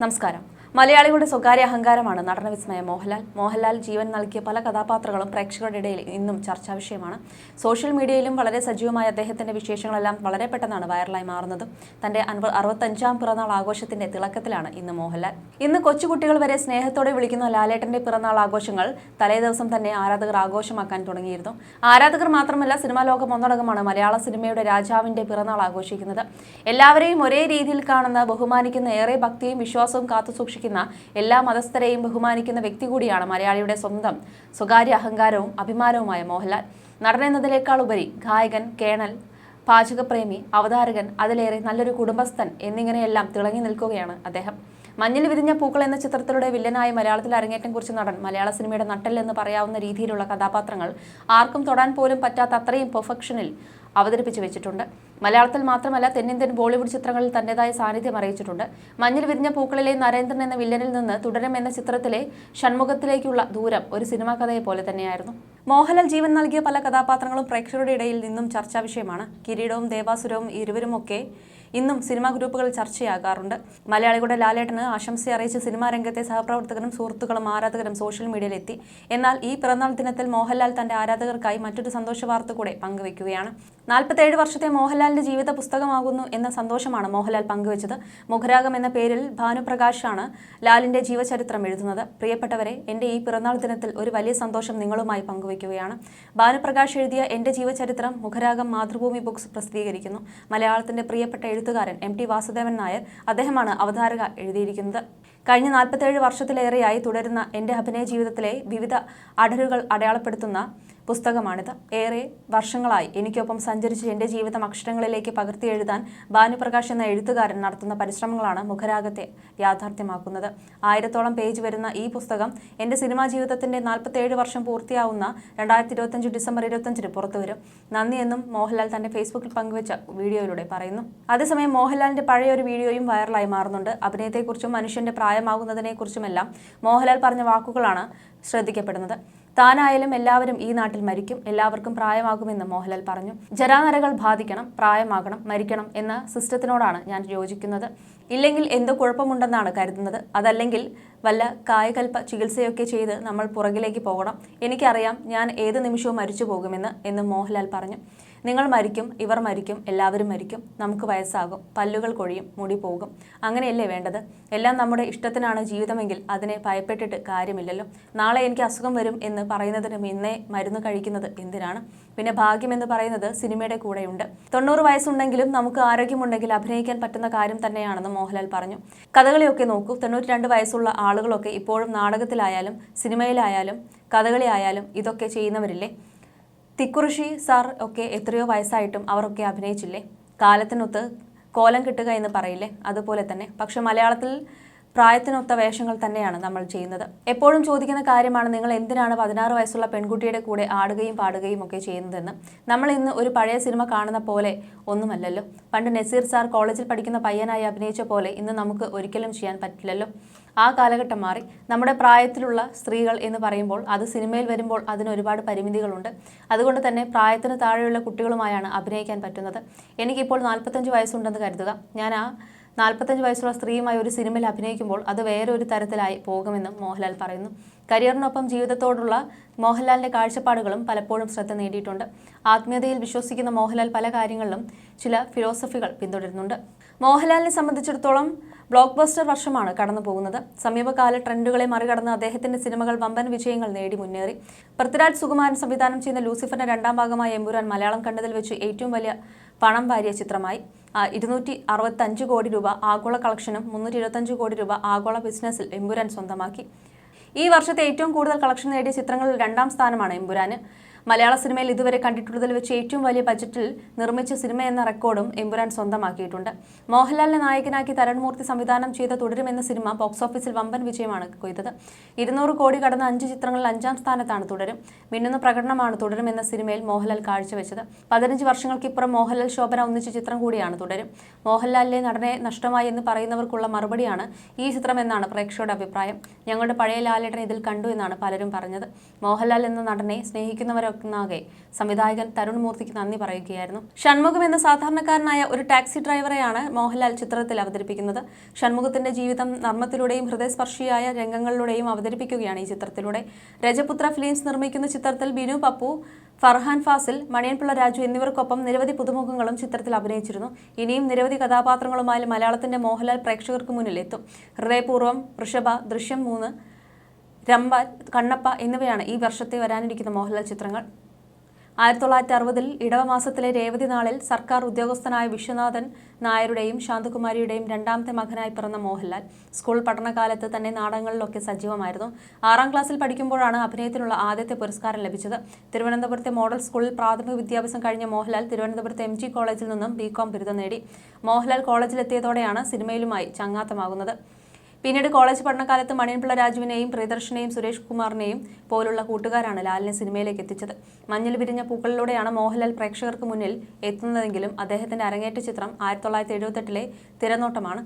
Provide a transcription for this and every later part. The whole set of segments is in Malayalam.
നമസ്കാരം. മലയാളികളുടെ സ്വകാര്യ അഹങ്കാരമാണ് നടന വിസ്മയ മോഹൻലാൽ. മോഹൻലാൽ ജീവൻ നൽകിയ പല കഥാപാത്രങ്ങളും പ്രേക്ഷകരുടെ ഇടയിൽ ഇന്നും ചർച്ചാ വിഷയമാണ്. സോഷ്യൽ മീഡിയയിലും വളരെ സജീവമായ അദ്ദേഹത്തിന്റെ വിശേഷങ്ങളെല്ലാം വളരെ പെട്ടെന്നാണ് വൈറലായി മാറുന്നത്. തന്റെ അൻപ അറുപത്തഞ്ചാം പിറന്നാൾ ആഘോഷത്തിന്റെ തിളക്കത്തിലാണ് ഇന്ന് മോഹൻലാൽ. ഇന്ന് കൊച്ചുകുട്ടികൾ വരെ സ്നേഹത്തോടെ വിളിക്കുന്ന ലാലേട്ടന്റെ പിറന്നാൾ ആഘോഷങ്ങൾ തലേ ദിവസം തന്നെ ആരാധകർ ആഘോഷമാക്കാൻ തുടങ്ങിയിരുന്നു. ആരാധകർ മാത്രമല്ല സിനിമാ ലോകം ഒന്നടങ്കമാണ് മലയാള സിനിമയുടെ രാജാവിന്റെ പിറന്നാൾ ആഘോഷിക്കുന്നത്. എല്ലാവരെയും ഒരേ രീതിയിൽ കാണുന്ന ബഹുമാനിക്കുന്ന ഏറെ ഭക്തിയും വിശ്വാസവും കാത്തു സൂക്ഷിക്കുന്ന എല്ലാ മതസ്ഥരെയും ബഹുമാനിക്കുന്ന വ്യക്തി കൂടിയാണ് മലയാളിയുടെ സ്വന്തം സ്വകാര്യ അഹങ്കാരവും അഭിമാനവുമായ മോഹൻലാൽ. നടനെന്നതിനേക്കാൾ ഉപരി ഗായകൻ കേണൽ പാചകപ്രേമി അവതാരകൻ അതിലേറെ നല്ലൊരു കുടുംബസ്ഥൻ എന്നിങ്ങനെയെല്ലാം തിളങ്ങി നിൽക്കുകയാണ് അദ്ദേഹം. മഞ്ഞിൽ വിരിഞ്ഞ പൂക്കൾ എന്ന ചിത്രത്തിലൂടെ വില്ലനായി മലയാളത്തിൽ അരങ്ങേറ്റം കുറിച്ച് നടൻ മലയാള സിനിമയുടെ നട്ടൽ എന്ന് പറയാവുന്ന രീതിയിലുള്ള കഥാപാത്രങ്ങൾ ആർക്കും തൊടാൻ പോലും പറ്റാത്ത അത്രയും പെർഫെക്ഷനിൽ അവതരിപ്പിച്ചു വെച്ചിട്ടുണ്ട്. മലയാളത്തിൽ മാത്രമല്ല തെന്നിന്ത്യൻ ബോളിവുഡ് ചിത്രങ്ങളിൽ തന്റേതായ സാന്നിധ്യം അറിയിച്ചിട്ടുണ്ട്. മഞ്ഞിൽ വിരിഞ്ഞ പൂക്കളിലെ നരേന്ദ്രൻ എന്ന വില്ലനിൽ നിന്ന് തുടരും എന്ന ചിത്രത്തിലെ ഷൺമുഖത്തിലേക്കുള്ള ദൂരം ഒരു സിനിമാ കഥയെ പോലെ തന്നെയായിരുന്നു. മോഹൻലാൽ ജീവൻ നൽകിയ പല കഥാപാത്രങ്ങളും പ്രേക്ഷകരുടെ ഇടയിൽ നിന്നും ചർച്ചാ വിഷയമാണ്. കിരീടവും ദേവാസുരവും ഇരുവരുമൊക്കെ ഇന്നും സിനിമാ ഗ്രൂപ്പുകളിൽ ചർച്ചയാകാറുണ്ട്. മലയാളികളുടെ ലാലേട്ടന് ആശംസ അറിയിച്ച് സിനിമാ രംഗത്തെ സഹപ്രവർത്തകരും സുഹൃത്തുക്കളും ആരാധകരും സോഷ്യൽ മീഡിയയിലെത്തി. എന്നാൽ ഈ പിറന്നാൾ ദിനത്തിൽ മോഹൻലാൽ തന്റെ ആരാധകർക്കായി മറ്റൊരു സന്തോഷ വാർത്ത കൂടെ പങ്കുവയ്ക്കുകയാണ് നാൽപ്പത്തേഴ് വർഷത്തെ മോഹൻലാലിന്റെ ജീവിത പുസ്തകമാകുന്നു എന്ന സന്തോഷമാണ് മോഹൻലാൽ പങ്കുവച്ചത്. മുഖരാഗം എന്ന പേരിൽ ഭാനുപ്രകാശാണ് ലാലിന്റെ ജീവചരിത്രം എഴുതുന്നത്. പ്രിയപ്പെട്ടവരെ എന്റെ ഈ പിറന്നാൾ ദിനത്തിൽ ഒരു വലിയ സന്തോഷം നിങ്ങളുമായി പങ്കുവയ്ക്കുകയാണ്. ഭാനുപ്രകാശ് എഴുതിയ എന്റെ ജീവചരിത്രം മുഖരാഗം മാതൃഭൂമി ബുക്സ് പ്രസിദ്ധീകരിക്കുന്നു. മലയാളത്തിന്റെ പ്രിയപ്പെട്ട എഴുത്തുകാരൻ എം ടി വാസുദേവൻ നായർ അദ്ദേഹമാണ് അവതാരക എഴുതിയിരിക്കുന്നത്. കഴിഞ്ഞ നാൽപ്പത്തേഴ് വർഷത്തിലേറെയായി തുടരുന്ന എന്റെ അഭിനയ ജീവിതത്തിലെ വിവിധ അടരുകൾ അടയാളപ്പെടുത്തുന്ന പുസ്തകമാണിത്. ഏറെ വർഷങ്ങളായി എനിക്കൊപ്പം സഞ്ചരിച്ച് എന്റെ ജീവിതം അക്ഷരങ്ങളിലേക്ക് പകർത്തി എഴുതാൻ ഭാനുപ്രകാശ് എന്ന എഴുത്തുകാരൻ നടത്തുന്ന പരിശ്രമങ്ങളാണ് മുഖരാഗത്തെ യാഥാർത്ഥ്യമാക്കുന്നത്. ആയിരത്തോളം പേജ് വരുന്ന ഈ പുസ്തകം എന്റെ സിനിമാ ജീവിതത്തിന്റെ നാൽപ്പത്തേഴ് വർഷം പൂർത്തിയാവുന്ന രണ്ടായിരത്തി ഇരുപത്തഞ്ച് ഡിസംബർ ഇരുപത്തഞ്ചിന് പുറത്തുവരും നന്ദിയെന്നും മോഹൻലാൽ തന്റെ ഫേസ്ബുക്കിൽ പങ്കുവച്ച വീഡിയോയിലൂടെ പറയുന്നു. അതേസമയം മോഹൻലാലിന്റെ പഴയ ഒരു വീഡിയോയും വൈറലായി മാറുന്നുണ്ട്. അഭിനയത്തെക്കുറിച്ചും മനുഷ്യന്റെ പ്രായമാകുന്നതിനെക്കുറിച്ചുമെല്ലാം മോഹൻലാൽ പറഞ്ഞ വാക്കുകളാണ് ശ്രദ്ധിക്കപ്പെടുന്നത്. താനായാലും എല്ലാവരും ഈ നാട്ടിൽ മരിക്കും എല്ലാവർക്കും പ്രായമാകുമെന്ന് മോഹൻലാൽ പറഞ്ഞു. ജരാനരകൾ ബാധിക്കണം പ്രായമാകണം മരിക്കണം എന്ന സിസ്റ്റത്തിനോടാണ് ഞാൻ യോജിക്കുന്നത്. ഇല്ലെങ്കിൽ എന്ത് കുഴപ്പമുണ്ടെന്നാണ് കരുതുന്നത്. അതല്ലെങ്കിൽ വല്ല കായകൽപ്പ ചികിത്സയൊക്കെ ചെയ്ത് നമ്മൾ പുറകിലേക്ക് പോകണം. എനിക്കറിയാം ഞാൻ ഏത് നിമിഷവും മരിച്ചു പോകുമെന്ന് എന്ന് മോഹൻലാൽ പറഞ്ഞു. നിങ്ങൾ മരിക്കും ഇവർ മരിക്കും എല്ലാവരും മരിക്കും നമുക്ക് വയസ്സാകും പല്ലുകൾ കൊഴിയും മുടി പോകും. അങ്ങനെയല്ലേ വേണ്ടത്? എല്ലാം നമ്മുടെ ഇഷ്ടത്തിനാണ് ജീവിതമെങ്കിൽ അതിനെ ഭയപ്പെട്ടിട്ട് കാര്യമില്ലല്ലോ. നാളെ എനിക്ക് അസുഖം വരും എന്ന് പറയുന്നതിന് ഇന്നേ മരുന്ന് കഴിക്കുന്നത് എന്തിനാണ്? പിന്നെ ഭാഗ്യം എന്ന് പറയുന്നത് സിനിമയുടെ കൂടെയുണ്ട്. തൊണ്ണൂറ് വയസ്സുണ്ടെങ്കിലും നമുക്ക് ആരോഗ്യമുണ്ടെങ്കിൽ അഭിനയിക്കാൻ പറ്റുന്ന കാര്യം തന്നെയാണെന്ന് മോഹൻലാൽ പറഞ്ഞു. കഥകളിയൊക്കെ നോക്കൂ. തൊണ്ണൂറ്റി രണ്ട് വയസ്സുള്ള ആളുകളൊക്കെ ഇപ്പോഴും നാടകത്തിലായാലും സിനിമയിലായാലും കഥകളിയായാലും ഇതൊക്കെ ചെയ്യുന്നവരില്ലേ? തിക്കുറിശി സാർ ഒക്കെ എത്രയോ വയസ്സായിട്ടും അവരൊക്കെ അഭിനയിച്ചില്ലേ? കാലത്തിനൊത്ത് കോലം കിട്ടുക എന്ന് പറയില്ലേ? അതുപോലെ തന്നെ. പക്ഷെ മലയാളത്തിൽ പ്രായത്തിനൊത്ത വേഷങ്ങൾ തന്നെയാണ് നമ്മൾ ചെയ്യുന്നത്. എപ്പോഴും ചോദിക്കുന്ന കാര്യമാണ് നിങ്ങൾ എന്തിനാണ് പതിനാറ് വയസ്സുള്ള പെൺകുട്ടിയുടെ കൂടെ ആടുകയും പാടുകയും ഒക്കെ ചെയ്യുന്നതെന്ന്. നമ്മൾ ഇന്ന് ഒരു പഴയ സിനിമ കാണുന്ന പോലെ ഒന്നുമല്ലല്ലോ. പണ്ട് നസീർ സാർ കോളേജിൽ പഠിക്കുന്ന പയ്യനായി അഭിനയിച്ച പോലെ ഇന്ന് നമുക്ക് ഒരിക്കലും ചെയ്യാൻ പറ്റില്ലല്ലോ. ആ കാലഘട്ടം മാറി. നമ്മുടെ പ്രായത്തിലുള്ള സ്ത്രീകൾ എന്ന് പറയുമ്പോൾ അത് സിനിമയിൽ വരുമ്പോൾ അതിന് ഒരുപാട് പരിമിതികളുണ്ട്. അതുകൊണ്ട് തന്നെ പ്രായത്തിന് താഴെയുള്ള കുട്ടികളുമായാണ് അഭിനയിക്കാൻ പറ്റുന്നത്. എനിക്കിപ്പോൾ നാൽപ്പത്തഞ്ച് വയസ്സുണ്ടെന്ന് കരുതുക. ഞാൻ ആ നാൽപ്പത്തഞ്ച് വയസ്സുള്ള സ്ത്രീയുമായി ഒരു സിനിമയിൽ അഭിനയിക്കുമ്പോൾ അത് വേറെ ഒരു തരത്തിലായി പോകുമെന്നും മോഹൻലാൽ പറയുന്നു. കരിയറിനൊപ്പം ജീവിതത്തോടുള്ള മോഹൻലാലിന്റെ കാഴ്ചപ്പാടുകളും പലപ്പോഴും ശ്രദ്ധ നേടിയിട്ടുണ്ട്. ആത്മീയതയിൽ വിശ്വസിക്കുന്ന മോഹൻലാൽ പല കാര്യങ്ങളിലും ചില ഫിലോസഫികൾ പിന്തുടരുന്നുണ്ട്. മോഹൻലാലിനെ സംബന്ധിച്ചിടത്തോളം ബ്ലോക്ക് ബസ്റ്റർ വർഷമാണ് കടന്നു പോകുന്നത് സമീപകാല ട്രെൻഡുകളെ മറികടന്ന് അദ്ദേഹത്തിന്റെ സിനിമകൾ വമ്പൻ വിജയങ്ങൾ നേടി മുന്നേറി. പൃഥ്വിരാജ് സുകുമാരൻ സംവിധാനം ചെയ്യുന്ന ലൂസിഫറിന്റെ രണ്ടാം ഭാഗമായ എമ്പുരാൻ മലയാളം കണ്ടതിൽ വെച്ച് ഏറ്റവും വലിയ പണം വാരിയ ചിത്രമായി. ഇരുന്നൂറ്റി അറുപത്തഞ്ച് കോടി രൂപ ആഗോള കളക്ഷനും മുന്നൂറ്റി ഇരുപത്തഞ്ച് കോടി രൂപ ആഗോള ബിസിനസ്സിൽ എമ്പുരാൻ സ്വന്തമാക്കി. ഈ വർഷത്തെ ഏറ്റവും കൂടുതൽ കളക്ഷൻ നേടിയ ചിത്രങ്ങളിൽ രണ്ടാം സ്ഥാനമാണ് എമ്പുരാന് മലയാള സിനിമയിൽ ഇതുവരെ കണ്ടിട്ടുള്ളതിൽ വെച്ച് ഏറ്റവും വലിയ ബജറ്റിൽ നിർമ്മിച്ച സിനിമ എന്ന റെക്കോർഡും എമ്പുരാൻ സ്വന്തമാക്കിയിട്ടുണ്ട്. മോഹൻലാലിനെ നായകനാക്കി തരൺമൂർത്തി സംവിധാനം ചെയ്ത തുടരും എന്ന സിനിമ ബോക്സ് ഓഫീസിൽ വമ്പൻ വിജയമാണ് കൊയ്തത്. ഇരുന്നൂറ് കോടി കടന്ന അഞ്ച് ചിത്രങ്ങളിൽ അഞ്ചാം സ്ഥാനത്താണ് തുടരും. മിന്നുന്ന പ്രകടനമാണ് തുടരും എന്ന സിനിമയിൽ മോഹൻലാൽ കാഴ്ചവെച്ചത്. പതിനഞ്ച് വർഷങ്ങൾക്കിപ്പുറം മോഹൻലാൽ ശോഭന ഒന്നിച്ച ചിത്രം കൂടിയാണ് തുടരും. മോഹൻലാലിലെ നടനെ നഷ്ടമായി എന്ന് പറയുന്നവർക്കുള്ള മറുപടിയാണ് ഈ ചിത്രം എന്നാണ് പ്രേക്ഷകരുടെ അഭിപ്രായം. ഞങ്ങളുടെ പഴയ ലാലേട്ടൻ ഇതിൽ കണ്ടു എന്നാണ് പലരും പറഞ്ഞത്. മോഹൻലാൽ എന്ന നടനെ സ്നേഹിക്കുന്നവരൊക്കെ പ്രേക്ഷകർക്കുന്നാകെ സംവിധായകൻ തരുൺ മൂർത്തിക്ക് നന്ദി പറയുകയായിരുന്നു. ഷൺമുഖം എന്ന സാധാരണക്കാരനായ ഒരു ടാക്സി ഡ്രൈവറെയാണ് മോഹൻലാൽ ചിത്രത്തിൽ അവതരിപ്പിക്കുന്നത്. ഷൺമുഖത്തിന്റെ ജീവിതം നർമ്മത്തിലൂടെയും ഹൃദയസ്പർശിയായ രംഗങ്ങളിലൂടെയും അവതരിപ്പിക്കുകയാണ് ഈ ചിത്രത്തിലൂടെ. രജപുത്ര ഫിലിംസ് നിർമ്മിക്കുന്ന ചിത്രത്തിൽ ബിനു പപ്പു ഫർഹാൻ ഫാസിൽ മണിയൻപിള്ള രാജു എന്നിവർക്കൊപ്പം നിരവധി പുതുമുഖങ്ങളും ചിത്രത്തിൽ അഭിനയിച്ചിരുന്നു. ഇനിയും നിരവധി കഥാപാത്രങ്ങളുമായി മലയാളത്തിന്റെ മോഹൻലാൽ പ്രേക്ഷകർക്ക് മുന്നിൽ എത്തും ഹൃദയപൂർവം ഋഷഭ ദൃശ്യം മൂന്ന് രമ്പ കണ്ണപ്പ എന്നിവയാണ് ഈ വർഷത്തെ വരാനിരിക്കുന്ന മോഹൻലാൽ ചിത്രങ്ങൾ. ആയിരത്തി തൊള്ളായിരത്തി അറുപതിൽ ഇടവമാസത്തിലെ രേവതി നാളിൽ സർക്കാർ ഉദ്യോഗസ്ഥനായ വിശ്വനാഥൻ നായരുടെയും ശാന്തകുമാരിയുടെയും രണ്ടാമത്തെ മകനായി പിറന്ന മോഹൻലാൽ സ്കൂൾ പഠനകാലത്ത് തന്നെ നാടകങ്ങളിലൊക്കെ സജീവമായിരുന്നു. ആറാം ക്ലാസ്സിൽ പഠിക്കുമ്പോഴാണ് അഭിനയത്തിനുള്ള ആദ്യത്തെ പുരസ്കാരം ലഭിച്ചത്. തിരുവനന്തപുരത്തെ മോഡൽ സ്കൂളിൽ പ്രാഥമിക വിദ്യാഭ്യാസം കഴിഞ്ഞ മോഹൻലാൽ തിരുവനന്തപുരത്തെ എം കോളേജിൽ നിന്നും ബികോം ബിരുദം നേടി. മോഹൻലാൽ കോളേജിലെത്തിയതോടെയാണ് സിനിമയിലുമായി ചങ്ങാത്തമാകുന്നത്. പിന്നീട് കോളേജ് പഠനകാലത്ത് മണിയൻപിള്ള രാജുവിനെയും പ്രിയദർശനെയും സുരേഷ് കുമാറിനെയും പോലുള്ള കൂട്ടുകാരാണ് ലാലിനെ സിനിമയിലേക്ക് എത്തിച്ചത്. മഞ്ഞിൽ വിരിഞ്ഞ പൂക്കളിലൂടെയാണ് മോഹൻലാൽ പ്രേക്ഷകർക്ക് മുന്നിൽ എത്തുന്നതെങ്കിലും അദ്ദേഹത്തിന്റെ അരങ്ങേറ്റ ചിത്രം ആയിരത്തി തൊള്ളായിരത്തി എഴുപത്തെട്ടിലെ തിരനോട്ടമാണ്.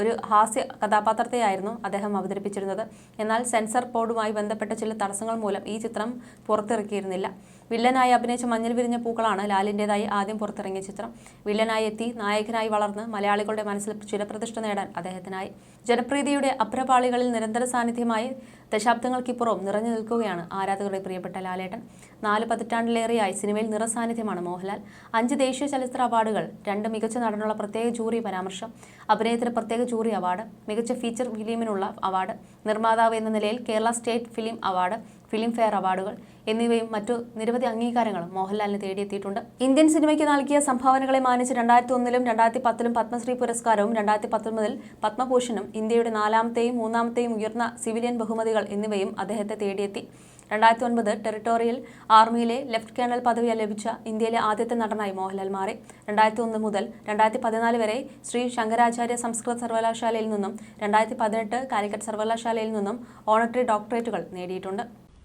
ഒരു ഹാസ്യ കഥാപാത്രത്തെയായിരുന്നു അദ്ദേഹം അവതരിപ്പിച്ചിരുന്നത്. എന്നാൽ സെൻസർ ബോർഡുമായി ബന്ധപ്പെട്ട ചില തടസ്സങ്ങൾ മൂലം ഈ ചിത്രം പുറത്തിറക്കിയിരുന്നില്ല. വില്ലനായി അഭിനയിച്ച മഞ്ഞൾ വിരിഞ്ഞ പൂക്കളാണ് ലാലിന്റെതായി ആദ്യം പുറത്തിറങ്ങിയ ചിത്രം. വില്ലനായി എത്തി നായകനായി വളർന്ന് മലയാളികളുടെ മനസ്സിൽ ചിരപ്രതിഷ്ഠ നേടാൻ അദ്ദേഹത്തിനായി. ജനപ്രീതിയുടെ അപ്രപാളികളിൽ നിരന്തര സാന്നിധ്യമായി ദശാബ്ദങ്ങൾക്കിപ്പുറവും നിറഞ്ഞു നിൽക്കുകയാണ് ആരാധകരുടെ പ്രിയപ്പെട്ട ലാലേട്ടൻ. നാല് പതിറ്റാണ്ടിലേറെയായി സിനിമയിൽ നിറസാന്നിധ്യമാണ് മോഹൻലാൽ. അഞ്ച് ദേശീയ ചലച്ചിത്ര അവാർഡുകൾ രണ്ട് മികച്ച നടനുള്ള പ്രത്യേക ജൂറി പരാമർശം അഭിനയത്തിന് പ്രത്യേക ജൂറി അവാർഡ് മികച്ച ഫീച്ചർ ഫിലിമിനുള്ള അവാർഡ് നിർമ്മാതാവ് എന്ന നിലയിൽ Kerala state film award Filmfare അവാർഡുകൾ എന്നിവയും മറ്റു നിരവധി അംഗീകാരങ്ങളും മോഹൻലാലിന് തേടിയെത്തിയിട്ടുണ്ട്. ഇന്ത്യൻ സിനിമയ്ക്ക് നൽകിയ സംഭാവനകളെ മാനിച്ച് രണ്ടായിരത്തി ഒന്നിലും രണ്ടായിരത്തി പത്തിലും പത്മശ്രീ പുരസ്കാരവും രണ്ടായിരത്തി പത്തൊമ്പതിൽ പത്മഭൂഷണും ഇന്ത്യയുടെ നാലാമത്തെയും മൂന്നാമത്തെയും ഉയർന്ന സിവിലിയൻ ബഹുമതികൾ എന്നിവയും അദ്ദേഹത്തെ തേടിയെത്തി. രണ്ടായിരത്തി ഒൻപത് ടെറിട്ടോറിയൽ ആർമിയിലെ ലെഫ്റ്റ് കേണൽ പദവി ലഭിച്ച ഇന്ത്യയിലെ ആദ്യത്തെ നടനായി മോഹൻലാൽ മാറി. രണ്ടായിരത്തി ഒന്ന് മുതൽ രണ്ടായിരത്തി പതിനാല് വരെ ശ്രീ ശങ്കരാചാര്യ സംസ്കൃത സർവകലാശാലയിൽ നിന്നും രണ്ടായിരത്തി പതിനെട്ട് കാലിക്കറ്റ് സർവകലാശാലയിൽ നിന്നും ഓണററി ഡോക്ടറേറ്റുകൾ നേടിയിട്ടുണ്ട്.